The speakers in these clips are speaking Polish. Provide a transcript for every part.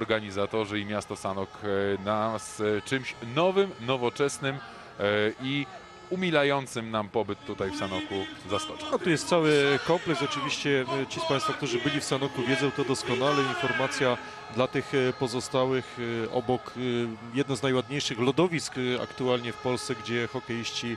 organizatorzy i miasto Sanok e, nas e, czymś nowym, nowoczesnym e, i umilającym nam pobyt tutaj w Sanoku zaskoczył. No tu jest cały kompleks, oczywiście ci z Państwa, którzy byli w Sanoku wiedzą to doskonale. Informacja dla tych e, pozostałych e, obok e, jedno z najładniejszych lodowisk aktualnie w Polsce, gdzie hokeiści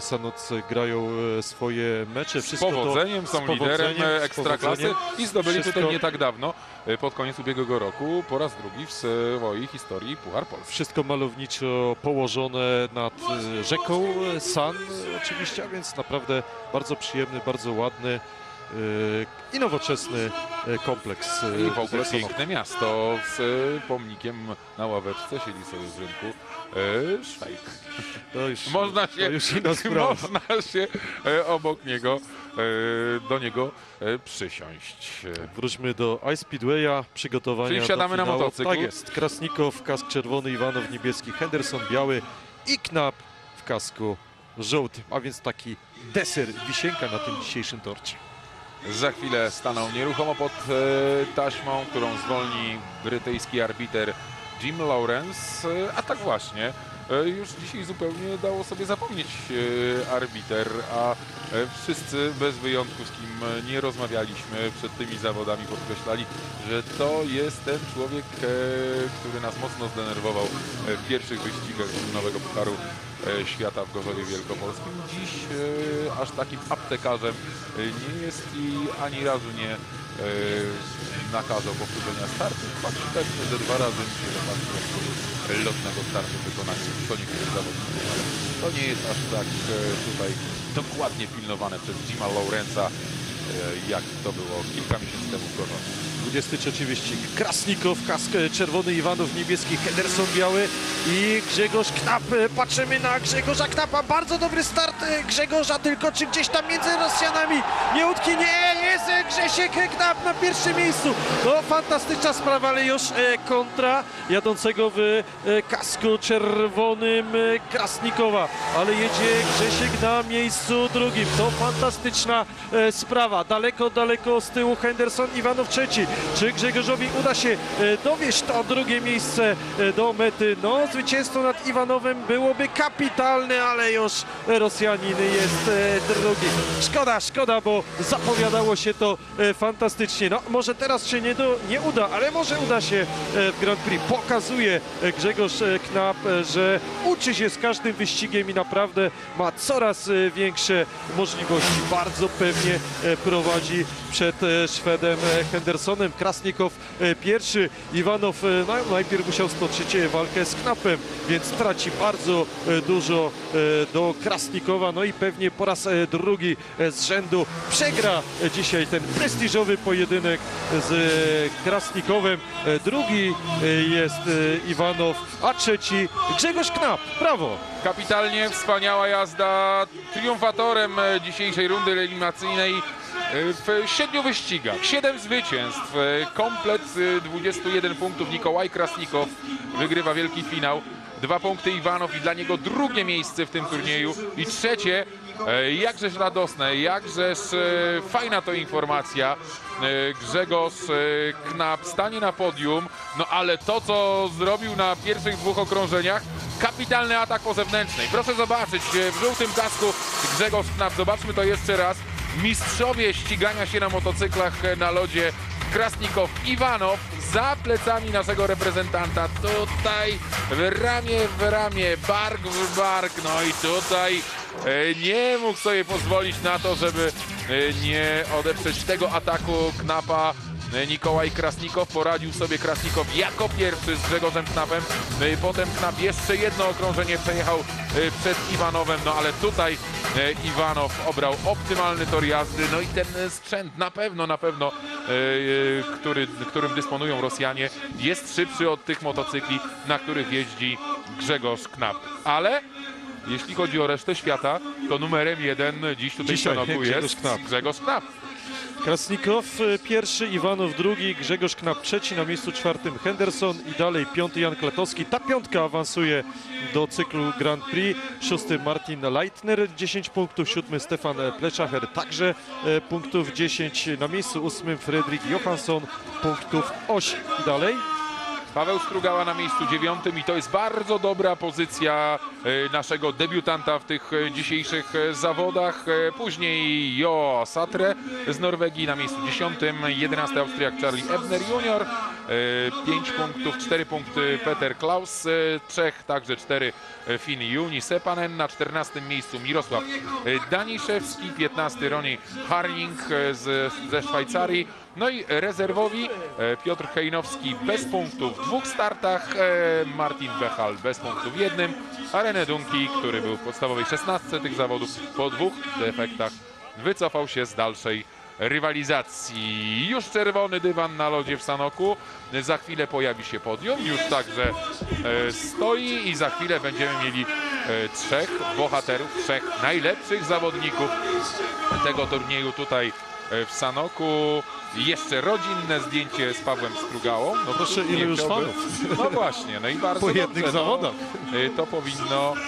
Sanocy grają swoje mecze. Z Wszystko to powodzeniem są z powodzeniem, liderem z ekstraklasy i zdobyli Wszystko- tutaj nie tak dawno, pod koniec ubiegłego roku, po raz drugi w swojej historii Puchar Polski. Wszystko malowniczo położone nad rzeką San oczywiście, a więc naprawdę bardzo przyjemny, bardzo ładny i nowoczesny e, kompleks. e, I w ogóle piękne miasto z pomnikiem na ławeczce, siedzi sobie w rynku Szwajk. To już, Można to się, już inna sprawa. można się obok niego, do niego przysiąść. Wróćmy do Ice Speedwaya, przygotowania Czyli wsiadamy na motocykl. Tak jest. Krasnikow, kask czerwony, Iwanow niebieski, Henderson biały i Knap w kasku żółtym. A więc taki deser, wisienka na tym dzisiejszym torcie. Za chwilę stanął nieruchomo pod e, taśmą, którą zwolni brytyjski arbiter Jim Lawrence. E, a tak właśnie, e, już dzisiaj zupełnie dało sobie zapomnieć arbiter, a wszyscy bez wyjątku, z kim nie rozmawialiśmy przed tymi zawodami, podkreślali, że to jest ten człowiek, który nas mocno zdenerwował w pierwszych wyścigach nowego Pucharu Świata w Gorzowie Wielkopolskim. Dziś e, aż takim aptekarzem e, nie jest i ani razu nie e, nakazał powtórzenia startu. Choć pewnie ze dwa razy mi się wypadło lotnego startu wykonania co niektórych To nie jest aż tak e, tutaj dokładnie pilnowane przez Jima Lawrence'a, e, jak to było kilka miesięcy temu w Gorzowie. 23 wyścig. Krasnikow, kask e, czerwony, Iwanow niebieski, Henderson biały i Grzegorz Knap. E, Patrzymy na Grzegorza Knapa. Bardzo dobry start e, Grzegorza, tylko czy gdzieś tam między Rosjanami Nieutki nie jest Grzesiek Knap na pierwszym miejscu. No fantastyczna sprawa, ale już kontra jadącego w kasku czerwonym Krasnikowa. Ale jedzie Grzesiek na miejscu drugim. To fantastyczna sprawa. Daleko, daleko z tyłu Henderson, Iwanow trzeci. Czy Grzegorzowi uda się e, dowieść to drugie miejsce e, do mety? No, zwycięstwo nad Iwanowem byłoby kapitalne, ale już Rosjanin jest e, drugi. Szkoda, szkoda, bo zapowiadało się to fantastycznie. No, może teraz się nie, do, nie uda, ale może uda się w Grand Prix. Pokazuje Grzegorz Knap, że uczy się z każdym wyścigiem i naprawdę ma coraz większe możliwości. Bardzo pewnie prowadzi przed Szwedem e, Hendersonem. Krasnikow e, pierwszy, Iwanow e, najpierw musiał stoczyć e, walkę z Knapem, więc traci bardzo dużo do Krasnikowa. No i pewnie po raz drugi z rzędu przegra dzisiaj ten prestiżowy pojedynek z Krasnikowem. Drugi jest Iwanow, a trzeci Grzegorz Knap. Brawo! Kapitalnie, wspaniała jazda. Triumfatorem dzisiejszej rundy eliminacyjnej w siedmiu wyścigach, siedem zwycięstw, e, komplet e, 21 punktów. Nikołaj Krasnikow wygrywa wielki finał. Dwa punkty Iwanow i dla niego drugie miejsce w tym turnieju. I trzecie, jakżeż radosne, jakżeż fajna to informacja. Grzegorz Knap stanie na podium, no ale to co zrobił na pierwszych dwóch okrążeniach, kapitalny atak po zewnętrznej. Proszę zobaczyć, w żółtym kasku Grzegorz Knap, zobaczmy to jeszcze raz. Mistrzowie ścigania się na motocyklach e, na lodzie Krasnikow, Iwanow za plecami naszego reprezentanta. Tutaj ramię w ramię, bark w bark. No i tutaj e, nie mógł sobie pozwolić na to, żeby e, nie odeprzeć tego ataku Knapa. Nikołaj Krasnikow poradził sobie Krasnikow jako pierwszy z Grzegorzem Knapem. No Potem Knap jeszcze jedno okrążenie przejechał e, przed Iwanowem, no ale tutaj e, Iwanow obrał optymalny tor jazdy. No i ten sprzęt na pewno, na pewno, e, który, którym dysponują Rosjanie, jest szybszy od tych motocykli, na których jeździ Grzegorz Knap. Ale jeśli chodzi o resztę świata, to numerem jeden dziś tutaj Dzisiaj Sanoku Grzegorz jest Knap. Grzegorz Knap. Krasnikow e, pierwszy, Iwanow drugi, Grzegorz Knap trzeci, na miejscu czwartym Henderson i dalej piąty Jan Kletowski. Ta piątka awansuje do cyklu Grand Prix. Szósty Martin Leitner, 10 punktów, siódmy Stefan Pleczacher, także e, punktów 10. Na miejscu ósmym Fredrik Johansson, punktów 8. I dalej Paweł Strugała na miejscu dziewiątym i to jest bardzo dobra pozycja e, naszego debiutanta w tych e, dzisiejszych e, zawodach. Później Jo Satre z Norwegii na miejscu dziesiątym, jedenasty Austriak Charlie Ebner Junior, pięć punktów, cztery punkty Peter Klaus, trzech, także cztery Finn Juni Sepanen, na czternastym miejscu Mirosław Daniszewski, piętnasty Roni Harling ze Szwajcarii, no i rezerwowi e, Piotr Hejnowski bez punktów w dwóch startach, e, Martin Bechal bez punktów w jednym, a René Dunki, który był w podstawowej 16 tych zawodów, po dwóch defektach wycofał się z dalszej rywalizacji. Już czerwony dywan na lodzie w Sanoku. Za chwilę pojawi się podium. Już także e, stoi i za chwilę będziemy mieli trzech bohaterów, trzech najlepszych zawodników tego turnieju tutaj w Sanoku. Jeszcze rodzinne zdjęcie z Pawłem Strugałą. No Proszę, cóż, ile już fanów. No właśnie, no i bardzo Po dobrze, jednych no. zawodach. E, To powinno e,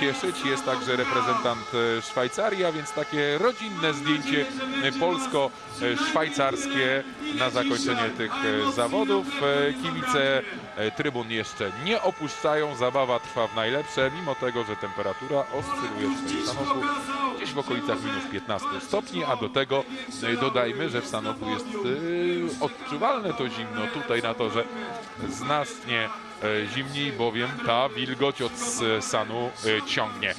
cieszyć. Jest także reprezentant e, Szwajcarii, a więc takie rodzinne zdjęcie e, polsko-szwajcarskie na zakończenie tych e, zawodów. E, Kibice e, trybun jeszcze nie opuszczają. Zabawa trwa w najlepsze, mimo tego, że temperatura oscyluje w tym Sanoku gdzieś w okolicach minus 15 stopni, a do tego e, dodajmy, że w Sanoku jest e, odczuwalne to zimno. Tutaj na torze znacznie e, zimniej, bowiem ta wilgoć od Sanu ciągnie.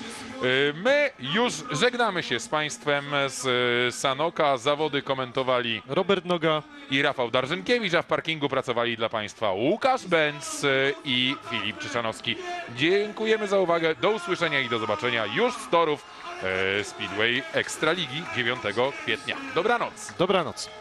My już żegnamy się z Państwem z Sanoka. Zawody komentowali Robert Noga, i Rafał Darżynkiewicz, a w parkingu pracowali dla Państwa Łukasz Benz i Filip Czyszanowski. Dziękujemy za uwagę. Do usłyszenia i do zobaczenia już z torów Speedway Ekstraligi 9 kwietnia. Dobranoc. dobranoc.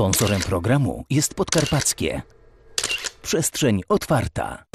Sponsorem programu jest Podkarpackie. Przestrzeń otwarta.